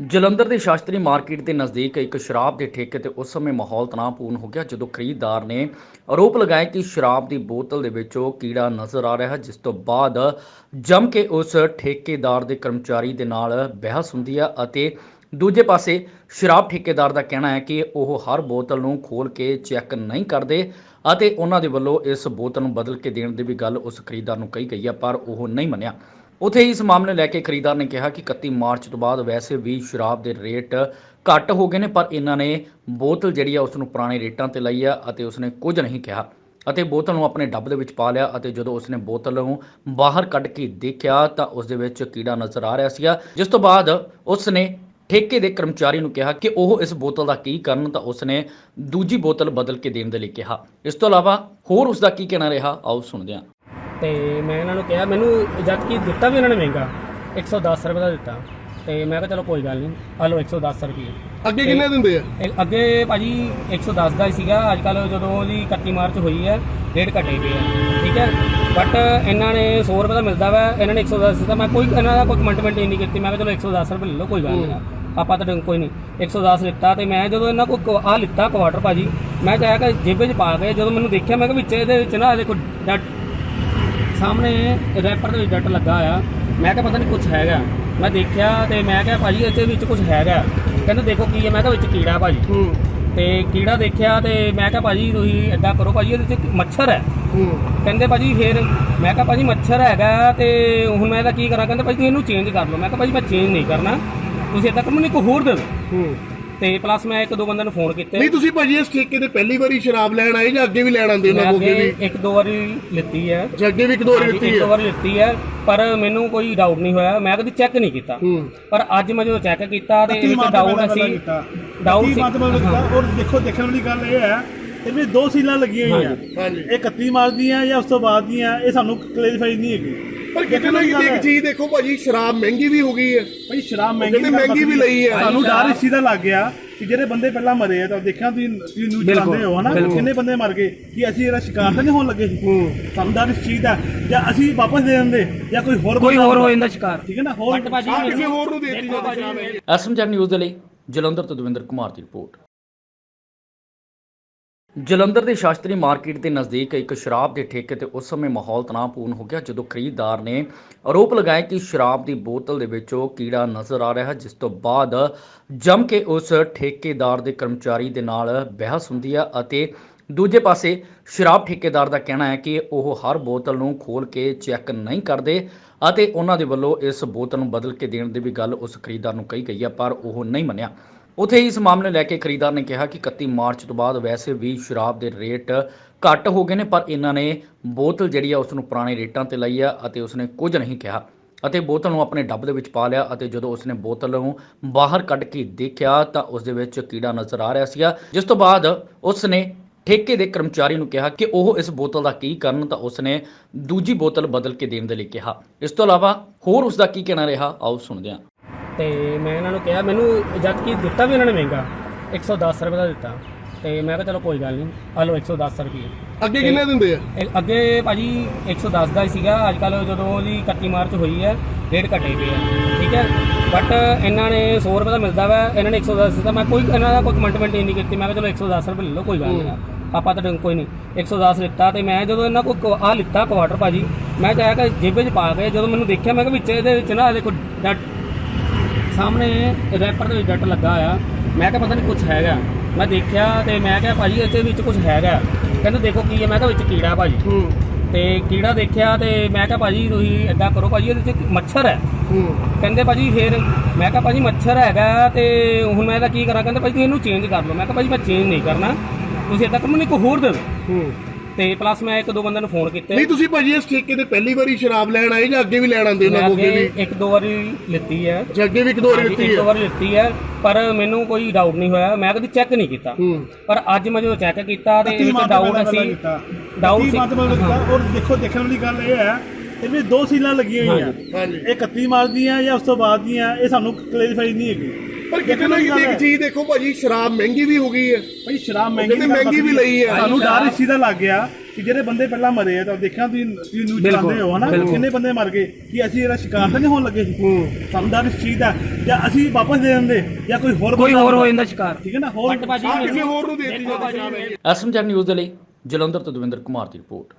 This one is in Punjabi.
ਜਲੰਧਰ ਦੇ ਸ਼ਾਸਤਰੀ ਮਾਰਕੀਟ ਦੇ ਨਜ਼ਦੀਕ ਇੱਕ ਸ਼ਰਾਬ ਦੇ ਠੇਕੇ ਤੇ ਉਸ ਸਮੇਂ ਮਾਹੌਲ ਤਣਾਅਪੂਰਨ ਹੋ ਗਿਆ ਜਦੋਂ ਖਰੀਦਦਾਰ ਨੇ ਆਰੋਪ ਲਗਾਇਆ ਕਿ ਸ਼ਰਾਬ ਦੀ ਬੋਤਲ ਦੇ ਵਿੱਚੋਂ ਕੀੜਾ ਨਜ਼ਰ ਆ ਰਿਹਾ ਜਿਸ ਤੋਂ ਬਾਅਦ ਜੰਮ ਕੇ ਉਸ ਠੇਕੇਦਾਰ ਦੇ ਕਰਮਚਾਰੀ ਦੇ ਨਾਲ ਬਹਿਸ ਹੁੰਦੀ ਹੈ ਅਤੇ ਦੂਜੇ ਪਾਸੇ ਸ਼ਰਾਬ ਠੇਕੇਦਾਰ ਦਾ ਕਹਿਣਾ ਹੈ ਕਿ ਉਹ ਹਰ ਬੋਤਲ ਨੂੰ ਖੋਲ ਕੇ ਚੈੱਕ ਨਹੀਂ ਕਰਦੇ ਅਤੇ ਉਹਨਾਂ ਦੇ ਵੱਲੋਂ ਇਸ ਬੋਤਲ ਨੂੰ ਬਦਲ ਕੇ ਦੇਣ ਦੀ ਵੀ ਗੱਲ ਉਸ ਖਰੀਦਦਾਰ ਨੂੰ ਕਹੀ ਗਈ ਹੈ, ਪਰ ਉਹ ਨਹੀਂ ਮੰਨਿਆ। ਉਥੇ ਹੀ ਇਸ ਮਾਮਲੇ ਨੂੰ ਲੈ ਕੇ ਖਰੀਦਦਾਰ ਨੇ ਕਿਹਾ ਕਿ 31 ਮਾਰਚ ਤੋਂ ਬਾਅਦ ਵੈਸੇ ਵੀ ਸ਼ਰਾਬ ਦੇ ਰੇਟ ਘੱਟ ਹੋ ਗਏ ਨੇ, ਪਰ ਇਹਨਾਂ ਨੇ ਬੋਤਲ ਜਿਹੜੀ ਆ ਉਸ ਨੂੰ ਪੁਰਾਣੇ ਰੇਟਾਂ ਤੇ ਲਈ ਆ ਅਤੇ ਉਸਨੇ ਕੁਝ ਨਹੀਂ ਕਿਹਾ ਅਤੇ ਬੋਤਲ ਨੂੰ ਆਪਣੇ ਡੱਬ ਦੇ ਵਿੱਚ ਪਾ ਲਿਆ ਅਤੇ ਜਦੋਂ ਉਸਨੇ ਬੋਤਲ ਨੂੰ ਬਾਹਰ ਕੱਢ ਕੇ ਦੇਖਿਆ ਤਾਂ ਉਸ ਦੇ ਵਿੱਚ ਕੀੜਾ ਨਜ਼ਰ ਆ ਰਿਹਾ ਸੀਗਾ, ਜਿਸ ਤੋਂ ਬਾਅਦ ਉਸਨੇ ਠੇਕੇ ਦੇ ਕਰਮਚਾਰੀ ਨੂੰ ਕਿਹਾ ਕਿ ਉਹ ਇਸ ਬੋਤਲ ਦਾ ਕੀ ਕਰਨ, ਤਾਂ ਉਸਨੇ ਦੂਜੀ ਬੋਤਲ ਬਦਲ ਕੇ ਦੇਣ ਦੇ ਲਈ ਕਿਹਾ। ਇਸ ਤੋਂ ਇਲਾਵਾ ਹੋਰ ਉਸ ਦਾ ਕੀ ਕਹਿਣਾ ਰਿਹਾ, ਆਓ ਸੁਣਦੇ ਹਾਂ। ਤੇ ਮੈਂ ਇਹਨਾਂ ਨੂੰ ਕਿਹਾ ਮੈਨੂੰ ਜਦ ਕਿ ਦਿੱਤਾ ਵੀ ਇਹਨਾਂ ਨੇ ਮਹਿੰਗਾ 110 ਰੁਪਏ ਦਾ ਦਿੱਤਾ। ਤੇ ਮੈਂ ਕਿਹਾ ਚਲੋ ਕੋਈ ਗੱਲ ਨਹੀਂ ਆ ਲਓ 110 ਰੁਪਏ। ਅੱਗੇ ਕਿੰਨੇ ਦਿੰਦੇ ਆ? ਇਹ ਅੱਗੇ ਭਾਜੀ 110 ਦਾ ਹੀ ਸੀਗਾ ਅੱਜ ਕੱਲ ਜਦੋਂ ਦੀ 31 ਮਾਰਚ ਹੋਈ ਹੈ ਰੇਟ ਘਟੇ ਪਏ ਆ ਠੀਕ ਹੈ? ਬਟ ਇਹਨਾਂ ਨੇ 100 ਰੁਪਏ ਦਾ ਮਿਲਦਾ ਵਾ ਇਹਨਾਂ ਨੇ 110 ਦਿੱਤਾ। ਮੈਂ ਕੋਈ ਇਹਨਾਂ ਦਾ ਕੋਈ ਕਮੈਂਟਮੈਂਟ ਨਹੀਂ ਕੀਤੀ। ਮੈਂ ਕਿਹਾ ਚਲੋ 110 ਰੁਪਏ ਲੈ ਲਓ ਕੋਈ ਗੱਲ ਨਹੀਂ। ਆਪਾਂ ਤਾਂ ਕੋਈ ਨਹੀਂ। 110 ਲਿੱਤਾ ਤੇ ਮੈਂ ਜਦੋਂ ਇਹਨਾਂ ਕੋ ਆ ਲਿੱਤਾ ਕੁਆਟਰ ਭਾਜੀ ਮੈਂ ਚਾਹਿਆ ਕਿ ਜੇਬੇ 'ਚ ਪਾ ਕੇ ਜਦੋਂ ਮੈਨੂੰ ਦੇਖਿਆ ਮੈਂ ਕਿਹਾ ਵਿੱਚ ਇਹਦੇ ਵਿੱਚ ਨਾ ਦੇਖੋ ਡੱਟ ਸਾਹਮਣੇ ਰੈਪਰ ਦੇ ਵਿੱਚ ਡੱਟ ਲੱਗਾ ਆ। ਮੈਂ ਕਿਹਾ ਪਤਾ ਨਹੀਂ ਕੁਝ ਹੈਗਾ। ਮੈਂ ਦੇਖਿਆ ਤੇ ਮੈਂ ਕਿਹਾ ਭਾਜੀ ਇਹਦੇ ਵਿੱਚ ਕੁਝ ਹੈਗਾ। ਕਹਿੰਦੇ ਦੇਖੋ ਕੀ ਹੈ ਮੈਂ ਕਿਹਾ ਵਿੱਚ ਕੀੜਾ ਭਾਜੀ। ਤੇ ਕੀੜਾ ਦੇਖਿਆ ਤੇ ਮੈਂ ਕਿਹਾ ਭਾਜੀ ਤੁਸੀਂ ਏਦਾਂ ਕਰੋ ਭਾਜੀ ਇਹਦੇ ਵਿੱਚ ਮੱਛਰ ਹੈ। ਕਹਿੰਦੇ ਭਾਜੀ ਫੇਰ ਮੈਂ ਕਿਹਾ ਭਾਜੀ ਮੱਛਰ ਹੈਗਾ ਤੇ ਹੁਣ ਮੈਂ ਇਹਦਾ ਕੀ ਕਰਾਂ? ਕਹਿੰਦੇ ਭਾਜੀ ਤੁਸੀਂ ਇਹਨੂੰ ਚੇਂਜ ਕਰ ਲਓ। ਮੈਂ ਕਿਹਾ ਭਾਜੀ ਮੈਂ ਚੇਂਜ ਨਹੀਂ ਕਰਨਾ। ਤੁਸੀਂ ਏਦਾਂ ਕਰੋ ਮੈਨੂੰ ਇੱਕ ਹੋਰ ਦੇ ਦਿਓ। ਤੇ ਪਲੱਸ ਮੈਂ ਇੱਕ ਦੋ ਬੰਦਿਆਂ ਨੂੰ ਫੋਨ ਕੀਤੇ। ਨਹੀਂ ਤੁਸੀਂ ਭਾਜੀ ਇਸ ਠੇਕੇ ਤੇ ਪਹਿਲੀ ਵਾਰੀ ਸ਼ਰਾਬ ਲੈਣ ਆਏ ਜਾਂ ਅੱਗੇ ਵੀ ਲੈਣ ਆਉਂਦੇ ਉਹਨਾਂ ਕੋਲ ਵੀ? ਇੱਕ ਦੋ ਵਾਰੀ ਲਿੱਤੀ ਹੈ। ਜਾਂ ਅੱਗੇ ਵੀ ਇੱਕ ਦੋ ਵਾਰੀ ਹਾਂਜੀ, ਦਿੱਤੀ ਇੱਕ ਹੈ? ਵਾਰ ਲਿੱਤੀ ਹੈ ਪਰ ਮੈਨੂੰ ਕੋਈ ਡਾਊਟ ਨਹੀਂ ਹੋਇਆ। ਮੈਂ ਕਦੀ ਚੈੱਕ ਨਹੀਂ ਕੀਤਾ। ਹੂੰ। ਪਰ ਅੱਜ ਮੈਂ ਜਦੋਂ ਚੈੱਕ ਕੀਤਾ ਤੇ ਇਹ ਡਾਊਟ ਪਹਿਲਾਂ ਸੀ ਕੀਤਾ। ਡਾਊਟ ਸੀ। ਮਾਰਚ ਪਹਿਲਾਂ ਕੀਤਾ। ਔਰ ਦੇਖੋ ਦੇਖਣ ਵਾਲੀ ਗੱਲ ਇਹ ਹੈ ਇਹ ਵੀ ਦੋ ਸੀਲਾਂ ਲੱਗੀਆਂ ਹੋਈਆਂ। ਹਾਂਜੀ। ਇਹ 31 ਮਾਰਚ ਦੀਆਂ ਜਾਂ ਉਸ ਤੋਂ ਬਾਅਦ ਦੀਆਂ ਇਹ ਸਾਨੂੰ ਕਲੈਰੀਫਾਈ ਨਹੀਂ ਹੈਗੀ। ਪਰ ਕਿਤੇ ਨਾ ਕਿਤੇ ਇੱਕ ਚੀਜ਼ ਦੇਖੋ ਭਾਜੀ ਸ਼ਰਾਬ ਮਹਿੰਗੀ ਵੀ ਹੋ ਗਈ ਹੈ। ਭਾਈ ਸ਼ਰਾਬ ਮਹਿੰਗੀ ਕਹਿੰਦੇ ਮਹਿੰਗੀ ਵੀ ਲਈ ਹੈ। ਸਾਨੂੰ ਡਰ ਇਸ ਚੀਜ਼ ਦਾ ਲੱਗ ਗਿਆ ਕਿ ਜਿਹੜੇ ਬੰਦੇ ਪਹਿਲਾਂ ਮਰੇ ਆ ਤਾਂ ਦੇਖਿਆ ਤੁਸੀਂ ਤੁਸੀਂ ਨਿਊਜ਼ ਚਲਾਉਂਦੇ ਹੋ ਹਨਾ? ਕਿੰਨੇ ਬੰਦੇ ਮਰ ਗਏ ਕਿ ਅਸੀਂ ਇਹਦਾ ਸ਼ਿਕਾਰ ਤਾਂ ਨਹੀਂ ਹੋਣ ਲੱਗੇ? ਸੀ ਸਾਨੂੰ ਡਰ ਇਸ ਚੀਜ਼ ਦਾ ਜਾਂ ਅਸੀਂ ਵਾਪਸ ਦੇ ਦਿੰਦੇ ਜਾਂ ਕੋਈ ਹੋਰ ਕੋਈ ਹੋਰ ਹੋ। ਜਾਂਦਾ ਸ਼ਿਕਾਰ। ਠੀਕ ਹੈ ਨਾ? ਹੋਰ ਕਿਸੇ ਹੋਰ ਨੂੰ ਦੇ ਦਿੱਤੀ ਜਾਂਦੀ ਇਹ। ਐਸਐਮਜੈਡ ਨਿਊਜ਼ ਦੇ ਲਈ ਜਲੰਧਰ ਤੋਂ ਦਵਿੰਦਰ ਕੁਮਾਰ ਦੀ ਰਿਪੋਰਟ। ਜਲੰਧਰ ਦੇ ਸ਼ਾਸਤਰੀ ਮਾਰਕੀਟ ਦੇ ਨਜ਼ਦੀਕ ਇੱਕ ਸ਼ਰਾਬ ਦੇ ਠੇਕੇ ਤੇ ਉਸ ਸਮੇਂ ਮਾਹੌਲ ਤਣਾਅਪੂਰਨ ਹੋ ਗਿਆ ਜਦੋਂ ਖਰੀਦਦਾਰ ਨੇ ਆਰੋਪ ਲਗਾਇਆ ਕਿ ਸ਼ਰਾਬ ਦੀ ਬੋਤਲ ਦੇ ਵਿੱਚੋਂ ਕੀੜਾ ਨਜ਼ਰ ਆ ਰਿਹਾ ਹੈ, ਜਿਸ ਤੋਂ ਬਾਅਦ ਜੰਮ ਕੇ ਉਸ ਠੇਕੇਦਾਰ ਦੇ ਕਰਮਚਾਰੀ ਦੇ ਨਾਲ ਬਹਿਸ ਹੁੰਦੀ ਹੈ ਅਤੇ ਦੂਜੇ ਪਾਸੇ ਸ਼ਰਾਬ ਠੇਕੇਦਾਰ ਦਾ ਕਹਿਣਾ ਹੈ ਕਿ ਉਹ ਹਰ ਬੋਤਲ ਨੂੰ ਖੋਲ ਕੇ ਚੈੱਕ ਨਹੀਂ ਕਰਦੇ ਅਤੇ ਉਹਨਾਂ ਦੇ ਵੱਲੋਂ ਇਸ ਬੋਤਲ ਨੂੰ ਬਦਲ ਕੇ ਦੇਣ ਦੀ ਵੀ ਗੱਲ ਉਸ ਖਰੀਦਦਾਰ ਨੂੰ ਕਹੀ ਗਈ ਹੈ, ਪਰ ਉਹ ਨਹੀਂ ਮੰਨਿਆ। ਉਥੇ ਹੀ ਇਸ ਮਾਮਲੇ ਨੂੰ ਲੈ ਕੇ ਖਰੀਦਦਾਰ ਨੇ ਕਿਹਾ ਕਿ 31 ਮਾਰਚ ਤੋਂ ਬਾਅਦ ਵੈਸੇ ਵੀ ਸ਼ਰਾਬ ਦੇ ਰੇਟ ਘੱਟ ਹੋ ਗਏ ਨੇ, ਪਰ ਇਹਨਾਂ ਨੇ ਬੋਤਲ ਜਿਹੜੀ ਆ ਉਸ ਨੂੰ ਪੁਰਾਣੇ ਰੇਟਾਂ ਤੇ ਲਈ ਆ ਅਤੇ ਉਸਨੇ ਕੁਝ ਨਹੀਂ ਕਿਹਾ। ਅਤੇ ਬੋਤਲ ਨੂੰ ਆਪਣੇ ਡੱਬ ਦੇ ਵਿੱਚ ਪਾ ਲਿਆ ਅਤੇ ਜਦੋਂ ਉਸਨੇ ਬੋਤਲ ਨੂੰ ਬਾਹਰ ਕੱਢ ਕੇ ਦੇਖਿਆ ਤਾਂ ਉਸ ਦੇ ਵਿੱਚ ਕੀੜਾ ਨਜ਼ਰ ਆ ਰਿਹਾ ਸੀਗਾ। ਜਿਸ ਤੋਂ ਬਾਅਦ ਉਸਨੇ ਠੇਕੇ ਦੇ ਕਰਮਚਾਰੀ ਨੂੰ ਕਿਹਾ ਕਿ ਉਹ ਇਸ ਬੋਤਲ ਦਾ ਕੀ ਕਰਨ, ਤਾਂ ਉਸਨੇ ਦੂਜੀ ਬੋਤਲ ਬਦਲ ਕੇ ਦੇਣ ਦੇ ਲਈ ਕਿਹਾ। ਇਸ ਤੋਂ ਇਲਾਵਾ ਹੋਰ ਉਸ ਦਾ ਕੀ ਕਹਿਣਾ ਰਿਹਾ, ਆਓ ਸੁਣਦੇ ਹਾਂ। ਤੇ ਮੈਂ ਇਹਨਾਂ ਨੂੰ ਕਿਹਾ ਮੈਨੂੰ ਜਦ ਕਿ ਦਿੱਤਾ ਵੀ ਇਹਨਾਂ ਨੇ ਮਹਿੰਗਾ 110 ਰੁਪਏ ਦਾ ਦਿੱਤਾ। ਤੇ ਮੈਂ ਕਿਹਾ ਚਲੋ ਕੋਈ ਗੱਲ ਨਹੀਂ ਆ ਲਓ 110 ਰੁਪਏ। ਅੱਗੇ ਕਿੰਨੇ ਦਿੰਦੇ ਆ? ਇਹ ਅੱਗੇ ਭਾਜੀ 110 ਦਾ ਹੀ ਸੀਗਾ ਅੱਜ ਕੱਲ ਜਦੋਂ ਦੀ 31 ਮਾਰਚ ਹੋਈ ਹੈ ਰੇਟ ਘਟੇ ਪਏ ਆ। ਠੀਕ ਹੈ? ਬਟ ਇਹਨਾਂ ਨੇ 100 ਰੁਪਏ ਦਾ ਮਿਲਦਾ ਵਾ ਇਹਨਾਂ ਨੇ 110 ਦਿੱਤਾ। ਮੈਂ ਕੋਈ ਇਹਨਾਂ ਦਾ ਕੋਈ ਕਮੈਂਟਮੈਂਟ ਨਹੀਂ ਕੀਤੀ। ਮੈਂ ਕਿਹਾ ਚਲੋ 110 ਰੁਪਏ ਲੈ ਲਓ ਕੋਈ ਗੱਲ ਨਹੀਂ ਆਪਾਂ ਤਾਂ ਡੰਗ ਕੋਈ ਨਹੀਂ। 110 ਲਿੱਤਾ ਤੇ ਮੈਂ ਜਦੋਂ ਇਹਨਾਂ ਕੋ ਆ ਲਿੱਤਾ ਕੁਆਟਰ ਭਾਜੀ ਮੈਂ ਚਾਹਿਆ ਕਿ ਜੇਬੇ 'ਚ ਪਾ ਕੇ ਜਦੋਂ ਮੈਨੂੰ ਦੇਖਿਆ ਮੈਂ ਕਿਹਾ ਵਿੱਚ ਇਹਦੇ ਵਿੱਚ ਨਾ ਦੇਖੋ ਡੱਟ ਸਾਹਮਣੇ ਰੈਪਰ ਦੇ ਵਿੱਚ ਡੱਟ ਲੱਗਾ ਆ ਮੈਂ ਕਿਹਾ ਪਤਾ ਨਹੀਂ ਕੁਝ ਹੈਗਾ। ਮੈਂ ਦੇਖਿਆ ਤੇ ਮੈਂ ਕਿਹਾ ਭਾਜੀ ਇਹਦੇ ਵਿੱਚ ਕੁਝ ਹੈਗਾ। ਕਹਿੰਦੇ ਦੇਖੋ ਕੀ ਹੈ ਮੈਂ ਕਿਹਾ ਵਿੱਚ ਕੀੜਾ ਭਾਜੀ। ਤੇ ਕੀੜਾ ਦੇਖਿਆ ਤੇ ਮੈਂ ਕਿਹਾ ਭਾਜੀ ਤੁਸੀਂ ਏਦਾਂ ਕਰੋ ਭਾਜੀ ਇਹਦੇ ਵਿੱਚ ਮੱਛਰ ਹੈ। ਕਹਿੰਦੇ ਭਾਜੀ ਫੇਰ ਮੈਂ ਕਿਹਾ ਭਾਜੀ ਮੱਛਰ ਹੈਗਾ ਤੇ ਹੁਣ ਮੈਂ ਇਹਦਾ ਕੀ ਕਰਾਂ? ਕਹਿੰਦੇ ਭਾਜੀ ਤੁਸੀਂ ਇਹਨੂੰ ਚੇਂਜ ਕਰ ਲਓ। ਮੈਂ ਕਿਹਾ ਭਾਜੀ ਮੈਂ ਚੇਂਜ ਨਹੀਂ ਕਰਨਾ। ਤੁਸੀਂ ਏਦਾਂ ਕਰੋ ਮੈਨੂੰ ਇੱਕ ਹੋਰ ਦੇ ਦਿਓ। ਤੇ ਪਲੱਸ ਮੈਂ ਇੱਕ ਦੋ ਬੰਦਿਆਂ ਨੂੰ ਫੋਨ ਕੀਤੇ। ਨਹੀਂ ਤੁਸੀਂ ਭਾਜੀ ਇਸ ਠੇਕੇ ਤੇ ਪਹਿਲੀ ਵਾਰੀ ਸ਼ਰਾਬ ਲੈਣ ਆਏ ਜਾਂ ਅੱਗੇ ਵੀ ਲੈਣ ਆਉਂਦੇ ਉਹਨਾਂ ਮੈਂ ਕੋਲ ਅੱਗੇ ਵੀ ਇੱਕ ਦੋ ਵਾਰੀ ਲਿੱਤੀ ਹੈ। ਜਾਂ ਅੱਗੇ ਵੀ ਇੱਕ ਦੋ ਵਾਰੀ ਹਾਂਜੀ, ਦਿੱਤੀ ਇੱਕ ਹੈ? ਵਾਰ ਲਿੱਤੀ ਹੈ ਪਰ ਮੈਨੂੰ ਕੋਈ ਡਾਊਟ ਨਹੀਂ ਹੋਇਆ। ਮੈਂ ਕਦੀ ਚੈੱਕ ਨਹੀਂ ਕੀਤਾ। ਹੂੰ। ਪਰ ਅੱਜ ਮੈਂ ਜਦੋਂ ਚੈੱਕ ਕੀਤਾ ਤੇ ਇਹ 31 ਵਿੱਚ ਮਾਰਚ ਡਾਊਟ ਸੀ। ਡਾਊਟ 30 ਸੀ। ਮਾਰਚ ਪਹਿਲਾਂ ਕੀਤਾ। ਔਰ ਦੇਖੋ ਦੇਖਣ ਵਾਲੀ ਗੱਲ ਇਹ ਹੈ ਇਹ ਵੀ ਦੋ ਸੀਲਾਂ ਲੱਗੀਆਂ ਹੋਈਆਂ। ਹਾਂਜੀ। ਇਹ 31 ਮਾਰਚ ਦੀਆਂ ਜਾਂ ਉਸ ਤੋਂ ਬਾਅਦ ਦੀਆਂ ਇਹ ਸਾਨੂੰ ਕਲੈਰੀਫਾਈ ਨਹੀਂ ਹੈਗੀ। ਪਰ ਕਿਤੇ ਨਾ ਕਿਤੇ ਇੱਕ ਚੀਜ਼ ਦੇਖੋ ਭਾਜੀ ਸ਼ਰਾਬ ਮਹਿੰਗੀ ਵੀ ਹੋ ਗਈ ਹੈ। ਭਾਈ ਸ਼ਰਾਬ ਮਹਿੰਗੀ ਮਹਿੰਗੀ ਵੀ ਲਈ ਹੈ। ਸਾਨੂੰ ਡਰ ਇਸ ਚੀਜ਼ ਦਾ ਲੱਗ ਗਿਆ ਕਿ ਜਿਹੜੇ ਬੰਦੇ ਪਹਿਲਾਂ ਮਰੇ ਆ ਤਾਂ ਦੇਖਿਆ ਤੁਸੀਂ ਤੁਸੀਂ ਨਿਊਜ਼ ਚਲਾਉਂਦੇ ਹੋ ਹਨਾ? ਕਿੰਨੇ ਬੰਦੇ ਮਰ ਗਏ ਕਿ ਅਸੀਂ ਇਹਦਾ ਸ਼ਿਕਾਰ ਤਾਂ ਨਹੀਂ ਹੋਣ ਲੱਗੇ? ਸਾਨੂੰ ਡਰ ਇਸ ਚੀਜ਼ ਦਾ ਜਾਂ ਅਸੀਂ ਵਾਪਸ ਦੇ ਦਿੰਦੇ ਜਾਂ ਕੋਈ ਹੋਰ ਕੋਈ ਹੋਰ ਹੋ। ਜਾਂਦਾ ਸ਼ਿਕਾਰ। ਠੀਕ ਹੈ ਨਾ? ਹੋਰ ਕਿਸੇ ਹੋਰ ਨੂੰ ਦੇ ਦਿੱਤੀ ਜਾਂਦੀ ਐਸਐਮ ਚੈਕ ਨਿਊਜ਼ ਦੇ ਲਈ ਜਲੰਧਰ ਤੋਂ ਦਵਿੰਦਰ ਕੁਮਾਰ ਦੀ ਰਿਪੋਰਟ।